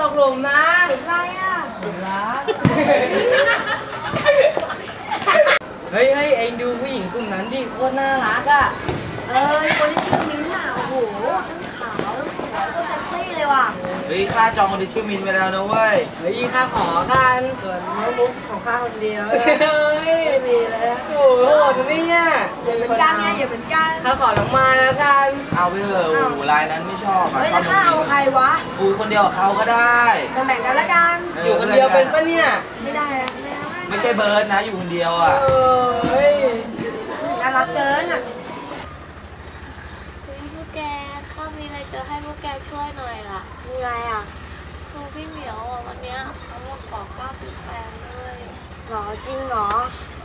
ตกหลุมนะอะไรอะหลุมรักเฮ้ยเฮ้ยเองดูผู้หญิงกลุ่มนั้นดิโคตรน่ารักอะเออคนที่ชื่อมิ้ ว่ะเฮ้ยค่าจองคนที่ชื่อมินไปแล้วนะเว้ยเฮ้ยข้าขอกันส่วนน้องมุกของข้าคนเดียวเฮ้ยมีแล้วโอ้โหเนี่ยอย่าเหมือนกันไงอย่าเหมือนกันข้าขอน้องมาแล้วกันเอาไปเถอะโอ้โหลายนั้นไม่ชอบอะเฮ้ยชแล้อวบข้าเอาใครวะกูคนเดียวกับเขาก็ได้มาแบ่งกันละกันอยู่คนเดียวเป็นปะเนี่ยไม่ได้อะไม่ได้ไม่ใช่เบิร์ดนะอยู่คนเดียวอะเฮ้ยน่ารักเกินอะ เฮ้ยพวกแกข้ามีอะไรจะให้พวกแก ช่วยหน่อยล่ะ มีอะไรอะ คือพี่เหมียวอะวันเนี้ยเขามาขอข้าเป็นแฟนด้วยหรอจริงเหรอ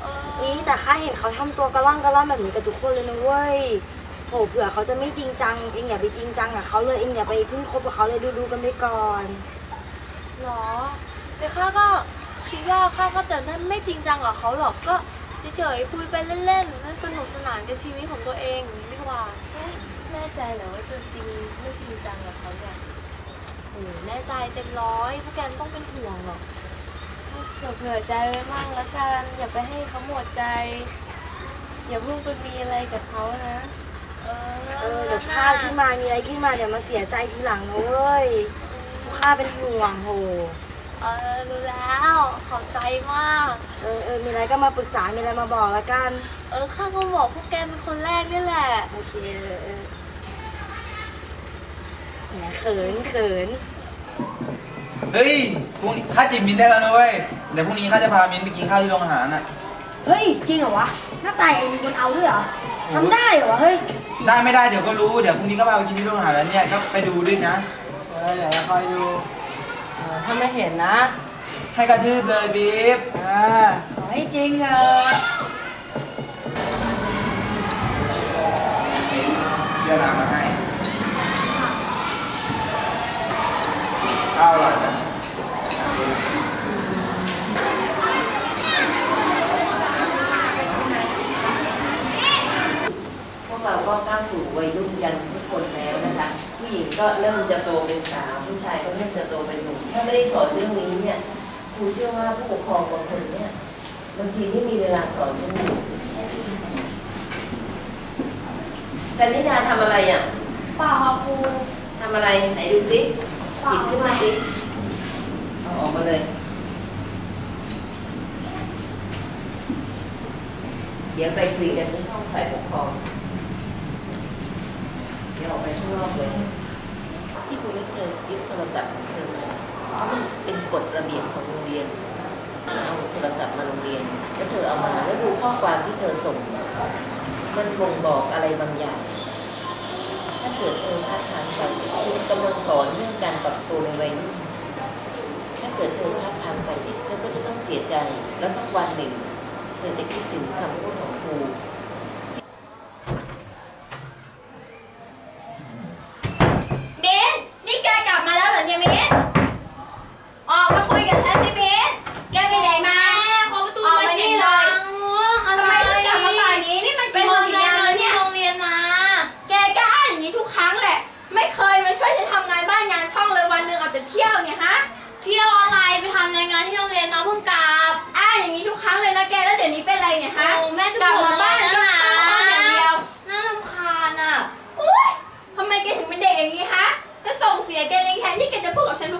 เออนี่แต่ข้าเห็นเขาทำตัวกระล่อนกระล่อนแบบนี้กับทุกคนเลยนะเว้ยโหเผื่อเขาจะไม่จริงจังเองอย่าไปจริงจังกับเขาเลยเองอย่าไปเพิ่งคบกับเขาเลยดูดูๆกันไปก่อน หรอแต่ข้าก็คิดว่าข้าก็จะไม่จริงจังกับเขาหรอกก็เฉยๆคุยไปเล่นๆและสนุกสนานกับชีวิตของตัวเองอย่างนี้ดีกว่าเอ๊ะ แน่ใจเหรอว่าจะจริงไม่จริงจังกับเขาเนี่ยโอ้แน่ใจเต็มร้อยพวกแกไม่ต้องเป็นห่วงหรอกเผื่อเผื่อใจไว้มั่งแล้วกันอย่าไปให้เขาหมดใจ อย่าเพิ่งไปมีอะไรกับเขานะ เออเออเดี๋ยวพลาดขึ้นมามีอะไรขึ้นมาเดี๋ยวมาเสียใจทีหลังนะเว้ยข้าเป็นห่วงโห เออรู้แล้วขอบใจมาก เออเออมีอะไรก็มาปรึกษา มีอะไรมาบอกแล้วกัน เออข้าก็บอกพวกแกเป็นคนแรกนี่แหละ โอเคเออ เออแหมเขินเขินเฮ้ยพรุ่งนี้ข้าจีบมินได้แล้วนะเว้ยเดี๋ยวพรุ่งนี้ข้าจะพามินไปกินข้าวที่โรงอาหารอะ เฮ้ย จริงเหรอวะ หน้าตาเองมีคนเอาด้วยเหรอทำได้เหรอวะเฮ้ย ได้ไม่ได้เดี๋ยวก็รู้ เดี๋ยวพรุ่งนี้ก็พาไปกินที่โรงอาหารแล้วเนี่ยก็ไปดูด้วยนะ เออเดี๋ยวคอยดูเออถ้าไม่เห็นนะ ให้กระทืบเลยบีฟเออขอให้จริงเออเดี๋ยวน้ำมาให้ ข้าวอร่อยนะพวกเราก็ก้าวสู่วัยรุ่นกันทุกคนแล้วนะคะผู้หญิงก็เริ่มจะโตเป็นสาว ผู้ชายก็เริ่มจะโตเป็นหนุ่มถ้าไม่ได้สอนเรื่องนี้เนี่ยครูเชื่อว่าผู้ปกครองบางคนเนี่ยบางทีไม่มีเวลาสอนลูกจันนิดาทำอะไรอะเปล่าค่ะครูทำอะไรไหนดูซิ หยิบขึ้นมาสิเอาออกมาเลย เดี๋ยวไปคุยกันที่ห้องฝ่ายปกครอง เดี๋ยวออกไปข้างนอกเลยที่คุยกับเธอยึดโทรศัพท์ของเธอมาเพราะมันเป็นกฎระเบียบของโรงเรียนเอาโทรศัพท์มาโรงเรียน แล้วเธอเอามาแล้วดูข้อความที่เธอส่ง มันบ่งบอกอะไรบางอย่าง เกิดเธอพลาดพลั้งไปคุณกำลังสอนเรื่องการปรับตัวในวัยรุ่นถ้าเกิดเธอพลาดพลั้งไปเนี่ยเธอก็จะต้องเสียใจ แล้วสักวันหนึ่ง เธอจะคิดถึงคำพูดของครู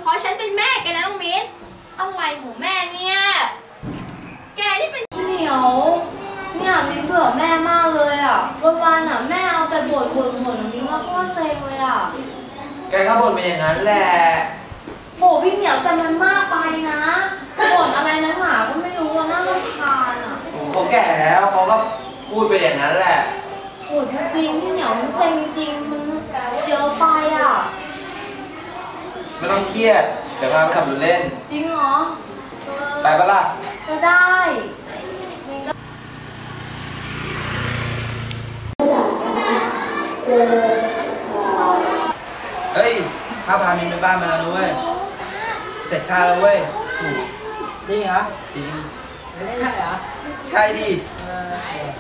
เพราะฉันเป็นแม่แกนะน้องมิ้นอะไรของแม่เนี่ย แกนี่เป็นเหนียว เนี่ยมิ้นเบื่อแม่มากเลยอะวันๆอะแม่เอาแต่บ่นบ่นบ่นมิ้นว่าโคตรเซ็งเลยอะแกก็บ่นไปอย่างนั้นแหละ โหพี่เหนียวแต่มันมากไปนะบ่นอะไรนะเขาแก่แล้วเขาก็พูดไปอย่างนั้นแหละ โหจริงๆพี่เหนียวมันเซ็งจริงๆมันเยอะไปอะ ไม่ต้องเครียดเดี๋ยวพาไปขับรถเล่น จริงเหรอเออไปปะล่ะ ก็ได้มินก็เฮ้ยข้าพามินไปบ้านมาแล้วนะเว้ย เสร็จค่าแล้วเว้ยจริงเหรอจริงไม่ใช่เหรอ ใช่ดิเออ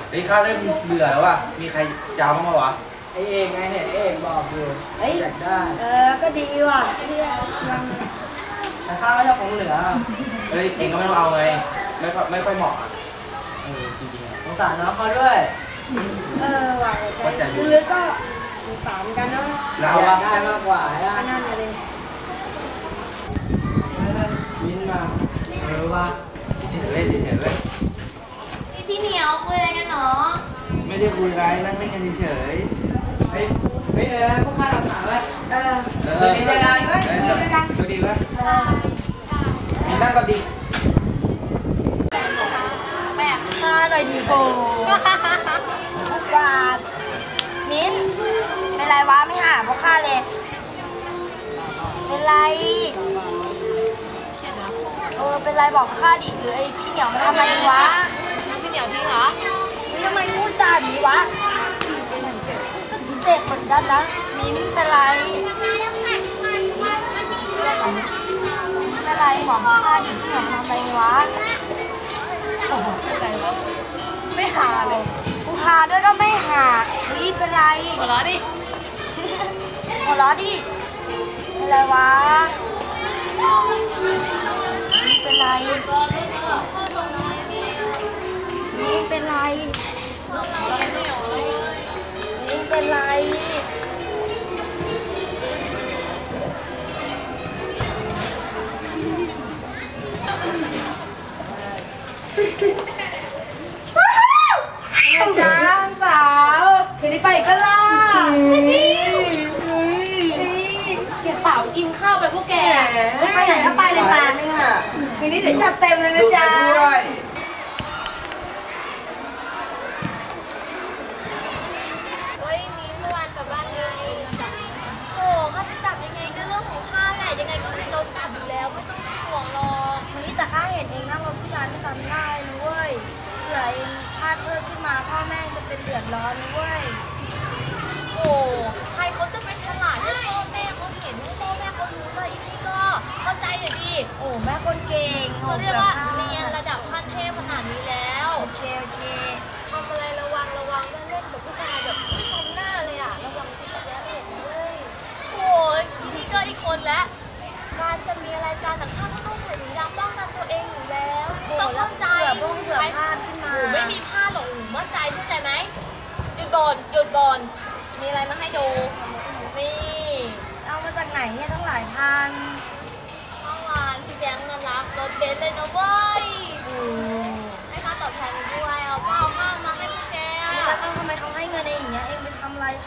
เฮ้ยข้าเริ่มเบื่อแล้วว่ะ มีใครยาวบ้างปะวะ ไอเองไงเห็นไอเองบอกอยู่เฮ้ย อยากได้เออ ก็ดีว่ะที่ยังแต่ข้าวไม่ชอบของเหลือเฮ้ยเองก็ไม่ต้องเอาไงไม่ค่อยไม่ค่อยเหมาะอะเออจริงๆอะสงสารน้องเขาด้วย เออว่ะใจลึกๆก็สงสารเหมือนกันนะแล้วอยาวะกได้มากกว่าอัอะนนั้นเลยมิ้นมาเออว่าเฉยๆเว้ยเฉยๆเว้ยพี่พี่เหนียวคุยอะไรกันเนาะไม่ได้คุยอะไรนั่งเล่นกันเฉย เฮ้ยเฮ้ยเออพวกข้าทำหาไว้เออๆเอเออดีใจกันเออโชคดีเว้ยมีนั่งก็ดีแบบพาหน่อยดีโฟบาทมิ้นเป็นไรวะไม่หาพวกข้าเลย เป็นไรเออเป็นไรบอกข้าดิหรือไอ้พี่เหนียวมาทำอะไรวะพี่เหนียวจริงเหรอนี่ทำไมพูดจาแบบนี้วะ เจ็บเหมือนกันนะ มิ้นเป็นไรเป็นไรบอกข้าดิพี่เหนียวมาทำอะไรวะไม่หาเลยกูหาด้วยก็ไม่หาเฮ้ยเป็นไรหัวเราะดิหัวเราะดิเป็นไรวะ ไปไหนก็ไปเลยป่าทีนี้เดี๋ยวจัดเต็มเลยนะดูไปจ๊ะด้วยเฮ้ย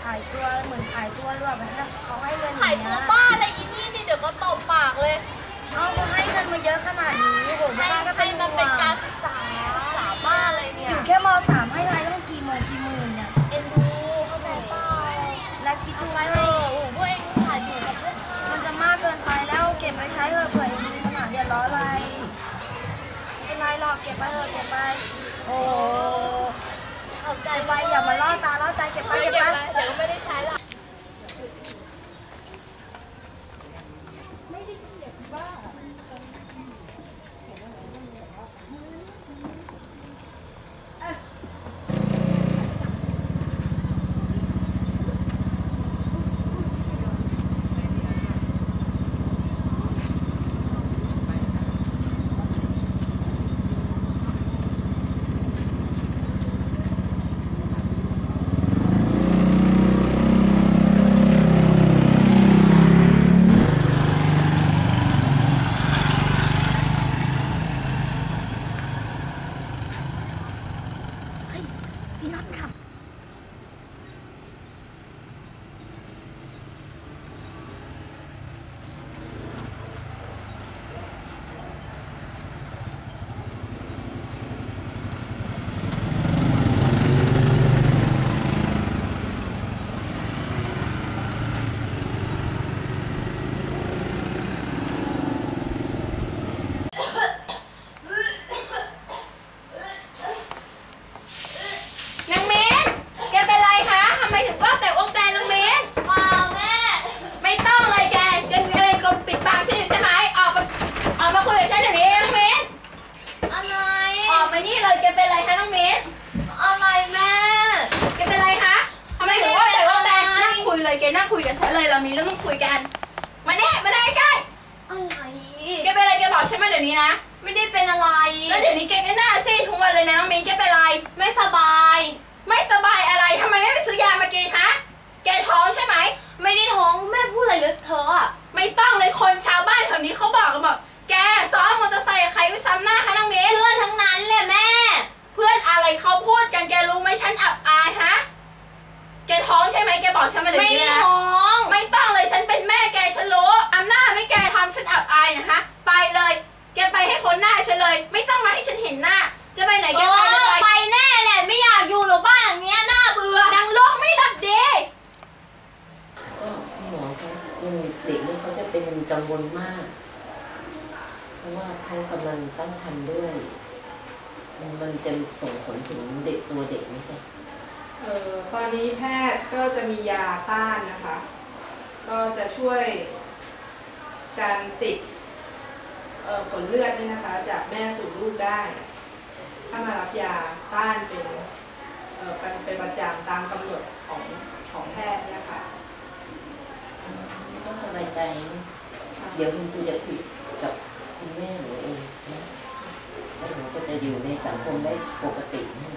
ขายตัวเหมือนขายตัวหรือเปล่าแบบนั้นเขาให้เงินอขายย่างตัเงี้วยบ้าอะไรอีนี่นี่เดี๋ยวก็ตบปากเลยเอาเขาให้เงินมาเยอะขนาดนี้โอ้โหให้ป้าก็ให้เป็นมันเป็นการศึกษาศึกษาบ้าอะไรเนี่อยยู่แค่มสามให้รายต้องกี่โมงกี่หมื่นเนี่ยเอ็นดูเข้าใจเปล่าแล้วคิดดูไปไว้เถเลอะยโอ้โหพวกเองขายอยู่กับพวกเขามันจะมากเกินไปแล้วเก็บไว้ใช้เถอะเผื่อเองมีปัญหาเดือดร้อนอะไรไม่เป็นไรหรอกเก็บไปเถอะเก็บไปโอ้เข้าใจเก็บไปอย่ามาล่อตาล่อใจเก็บไปเก็บไปเดี๋ยวไม่ได้ใช้หรอก เลยเรามีเรื่องต้องคุยกัน มาเนี่ยมาได้ใกล้อะไรแกเป็นอะไรแกบอกฉันมาเดี๋ยวนี้นะ ไม่ได้เป็นอะไร แล้วเดี๋ยวนี้แกก็หน้าซีดทุกวันเลยนะน้องมิ้นแกเป็นไร ไม่สบาย ไม่สบายอะไรทำไมไม่ไปซื้อยามากินฮะ แกท้องใช่ไหม ไม่ได้ท้องแม่พูดอะไรเลอะเธอะอะไม่ต้องเลยคนชาวบ้านแถวนี้เขาบอกกันบอกแกซ้อนมอเตอร์ไซค์กับใครไม่ซ้ำหน้าคะน้องมิ้นเพื่อนทั้งนั้นแหละแม่ เพื่อนอะไรเขาพูดกันแกรู้ไหมฉันอับอายฮะแก ท้องใช่ไหมแกบอกฉันมาเดี๋ยวไม่นี้ได้นะท้องไม่ต้องเลยฉันเป็นแม่แกฉันรู้อำนาจไม่แกทำฉันอับอายนะฮะไปเลย แกไปให้พ้นหน้าฉันเลย ไม่ต้องมาให้ฉันเห็นหน้า จะไปไหนเอแกไปเลอยไปแน่แหละไม่อยากอยู่หรอกบ้านหลังเนี้ยน่าเบื่อนางโลกไม่รับดีก็คุณหมอคะยังเด็กนี่เขาจะเป็นกังวลมาก เพราะว่าเขากำลังตั้งครรภ์ด้วย มันจะส่งผลถึงเด็กตัวเด็กไหมคะเออตอนนี้แพทย์ก็จะมียาต้านนะคะ ก็จะช่วยการติดผลเลือดนี่นะคะ จากแม่สู่ลูกได้ ถ้ามารับยาต้านเป็นเป็นเป็นประจำตามกำหนดของของแพทย์นี่ยค่ะก็สบายใจ เดี๋ยวคุณครูจะคุยกับคุณแม่หนูเองนะแล้วหนูก็จะอยู่ในสังคมได้ปกตินะ